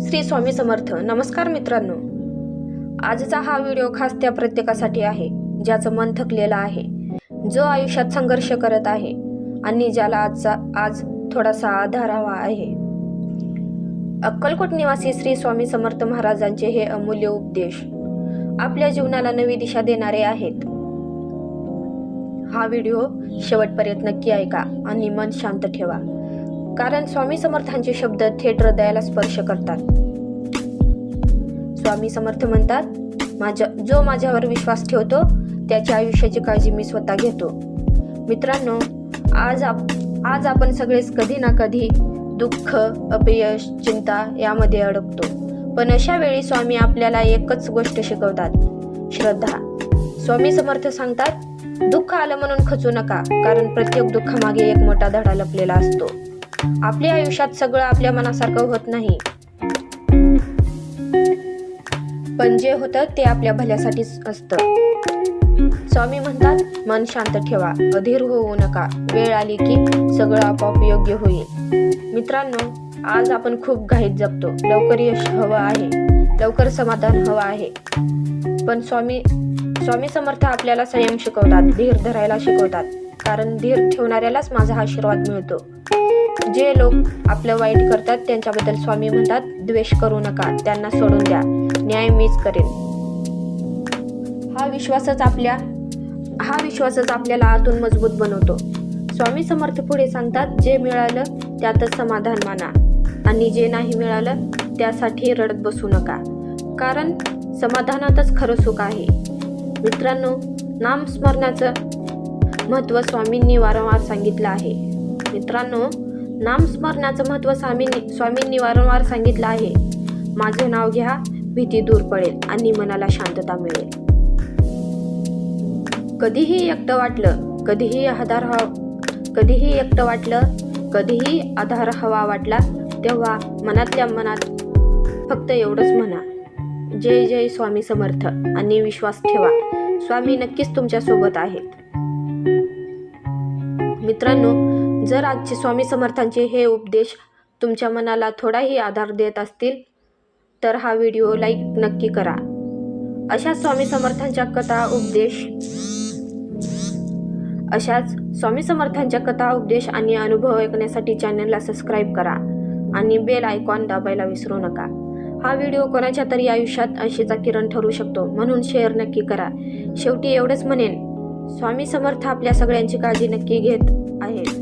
श्री स्वामी समर्थ. नमस्कार मित्रांनो. आजचा हा व्हिडिओ खास त्या प्रत्येकासाठी आहे ज्याचं मन थकलेलं आहे जो आयुष्यात संघर्ष करत आहे आणि ज्याला आजचा आज थोडासा आधार हवा आहे. अक्कलकोट निवासी श्री स्वामी समर्थ महाराजांचे हे अमूल्य उपदेश आपल्या जीवनाला नवी दिशा देणारे आहेत. हा व्हिडिओ शेवटपर्यंत नक्की ऐका आणि मन शांत ठेवा. कारण स्वामी समर्थांचे शब्द थेट हृदयाला स्पर्श करतात. स्वामी समर्थ म्हणतात माझ्या जो माझ्यावर विश्वास ठेवतो त्याच्या आयुष्याची काळजी मी स्वतः घेतो. मित्रांनो आज आप आज आपण सगळेच कधी ना कधी दुःख अपयश चिंता यामध्ये अडकतो. पण अशा वेळी स्वामी आपल्याला एकच गोष्ट शिकवतात. श्रद्धा. स्वामी समर्थ सांगतात दुःख आलं म्हणून खचू नका कारण प्रत्येक दुःखामागे एक मोठा धडा लपलेला असतो. आपल्या आयुष्यात सगळं आपल्या मनासारखं होत नाही. पण जे होतं ते आपल्या भल्यासाठीच असतं. स्वामी म्हणतात मन शांत ठेवा अधीर होऊ नका. वेळ आली की सगळं आपोआप योग्य होईल. मित्रांनो आज आपण खूप घाईत जगतो. लवकर यश हवं आहे. लवकर समाधान हवं आहे. पण स्वामी स्वामी समर्थ आपल्याला संयम शिकवतात धीर धरायला शिकवतात. कारण धीर ठेवणाऱ्यालाच माझा आशीर्वाद मिळतो. जे लोक आपलं वाईट करतात त्यांच्याबद्दल स्वामी म्हणतात द्वेष करू नका त्यांना सोडून द्या. न्याय मीच करेन. हा विश्वासच आपल्या हा विश्वासच आपल्याला आतून मजबूत बनवतो. स्वामी समर्थ पुढे सांगतात जे मिळालं त्यातच समाधान माना. आणि जे नाही मिळालं त्यासाठी रडत बसू नका. कारण समाधानातच खरं सुख आहे. मित्रांनो नामस्मरणाचं महत्त्व स्वामींनी वारंवार सांगितलं आहे. मित्रांनो नामस्मरणाचं महत्त्व स्वामींनी स्वामींनी वारंवार सांगितलं आहे. माझं नाव घ्या भीती दूर पडेल आणि मनाला शांतता मिळेल. कधीही एकटं वाटलं कधीही आधार हवा कधीही एकटं वाटलं कधीही आधार हवा वाटला तेव्हा मनातल्या मनात फक्त एवढंच म्हणा. जय जय स्वामी समर्थ आणि विश्वास ठेवा. स्वामी नक्कीच तुमच्यासोबत आहेत. मित्रांनो जर आजचे स्वामी समर्थांचे हे उपदेश तुमच्या मनाला थोडाही आधार देत असतील तर हा व्हिडिओ लाईक नक्की करा. अशाच स्वामी समर्थांच्या कथा उपदेश अशाच स्वामी समर्थांच्या कथा उपदेश आणि अनुभव ऐकण्यासाठी चॅनलला सबस्क्राईब करा आणि बेल आयकॉन दाबायला विसरू नका. हा व्हिडिओ कोणाच्या तरी आयुष्यात ऐशीचा किरण ठरू शकतो म्हणून शेअर नक्की करा. शेवटी एवढंच म्हणेन स्वामी समर्थ आपल्या सगळ्यांची काळजी नक्की घेत आहेत.